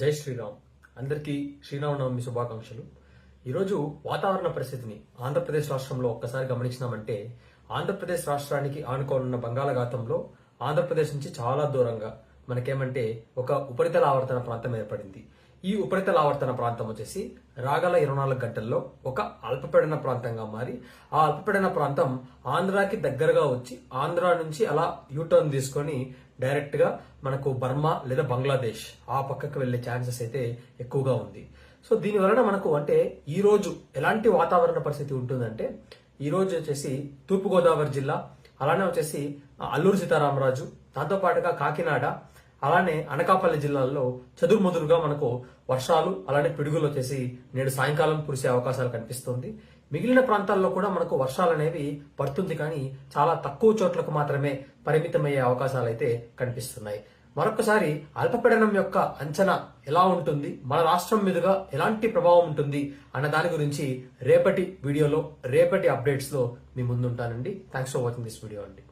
జై శ్రీరామ్. అందరికీ శ్రీరామనవమి శుభాకాంక్షలు. ఈరోజు వాతావరణ పరిస్థితిని ఆంధ్రప్రదేశ్ రాష్ట్రంలో ఒక్కసారి గమనించినామంటే ఆంధ్రప్రదేశ్ రాష్ట్రానికి ఆనుకోనున్న బంగాళాఖాతంలో ఆంధ్రప్రదేశ్ నుంచి చాలా దూరంగా మనకేమంటే ఒక ఉపరితల ఆవర్తన ప్రాంతం ఏర్పడింది. ఈ ఉపరితల ఆవర్తన ప్రాంతం వచ్చేసి రాగల ఇరవై నాలుగు గంటల్లో ఒక అల్పపీడన ప్రాంతంగా మారి ఆ అల్పపీడన ప్రాంతం ఆంధ్రాకి దగ్గరగా వచ్చి ఆంధ్ర నుంచి అలా యూటర్న్ తీసుకొని డైరెక్ట్గా మనకు బర్మా లేదా బంగ్లాదేశ్ ఆ పక్కకు వెళ్ళే ఛాన్సెస్ అయితే ఎక్కువగా ఉంది. సో దీని వలన మనకు అంటే ఈ రోజు ఎలాంటి వాతావరణ పరిస్థితి ఉంటుందంటే ఈ రోజు వచ్చేసి తూర్పుగోదావరి జిల్లా అలానే వచ్చేసి అల్లూరు సీతారామరాజు దాంతో పాటుగా కాకినాడ అలానే అనకాపల్లి జిల్లాల్లో చదురుమదురుగా మనకు వర్షాలు అలానే పిడుగులు వచ్చేసి నేడు సాయంకాలం కురిసే అవకాశాలు కనిపిస్తుంది. మిగిలిన ప్రాంతాల్లో కూడా మనకు వర్షాలు అనేవి పడుతుంది కానీ చాలా తక్కువ చోట్లకు మాత్రమే పరిమితమయ్యే అవకాశాలు అయితే కనిపిస్తున్నాయి. మరొకసారి అల్పపీడనం యొక్క అంచనా ఎలా ఉంటుంది? మన రాష్ట్రం మీదుగా ఎలాంటి ప్రభావం ఉంటుంది? అన్న దాని గురించి రేపటి వీడియోలో రేపటి అప్డేట్స్లో మీ ముందుంటానండి. Thanks for watching this video అండి.